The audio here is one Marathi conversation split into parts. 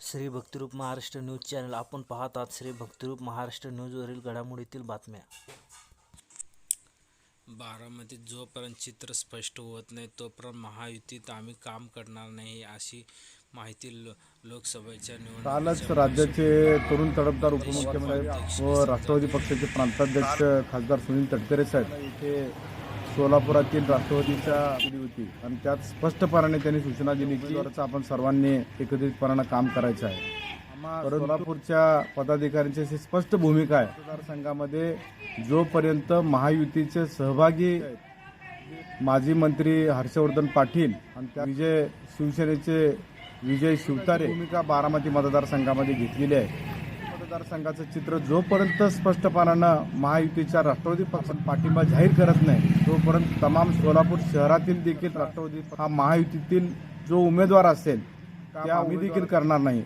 Shri Bhaktirup Maharashtra news channel. आपण पाहत आहात श्री भक्तिरूप महाराष्ट्र न्यूजवरील घडामोडीतील बातम्या. बारामतीत जोपर्यंत चित्र स्पष्ट होत नाही तोपर्यंत महायुतीत आम्ही काम करणार नाही अशी माहिती लो लोकसभेच्या कालच राज्याचे तरुण तडफदार उपमुख्यमंत्री व राष्ट्रवादी पक्षाचे प्रांताध्यक्ष खासदार सुनील तटकरे साहेब. इथे सोलापुरातील राष्ट्रवादीच्या होती. आणि त्यात स्पष्टपणाने त्यांनी सूचना दिली की आपण सर्वांनी एकत्रितपणानं काम करायचं आहे. सोलापूरच्या पदाधिकाऱ्यांची अशी स्पष्ट भूमिका आहे. मतदारसंघामध्ये जोपर्यंत महायुतीचे सहभागी माजी मंत्री हर्षवर्धन पाटील आणि त्या विजय शिवसेनेचे विजय शिवतारे भूमिका बारामती मतदारसंघामध्ये घेतलेली आहे. मतदारसंघाचं चित्र जोपर्यंत स्पष्टपणानं महायुतीच्या राष्ट्रवादी पक्ष पाठिंबा जाहीर करत नाही तोपर्यंत तमाम सोलापूर शहरातील देखील राष्ट्रवादी हा महायुतीतील जो उमेदवार असेल त्या आम्ही देखील करणार नाही.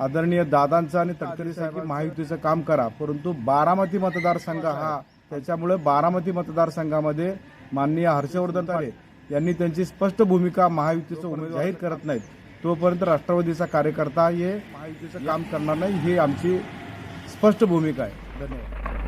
आदरणीय दादांचं आणि तटकरे साहेब महायुतीचं काम करा परंतु बारामती मतदारसंघ हा त्याच्यामुळे बारामती मतदारसंघामध्ये माननीय हर्षवर्धन पारे यांनी त्यांची स्पष्ट भूमिका महायुतीचं उमेदवार जाहीर करत नाहीत. तोपर्यंत राष्ट्रवादीचा कार्यकर्ता हे माहितीचं काम करणार नाही ही आमची स्पष्ट भूमिका आहे. धन्यवाद.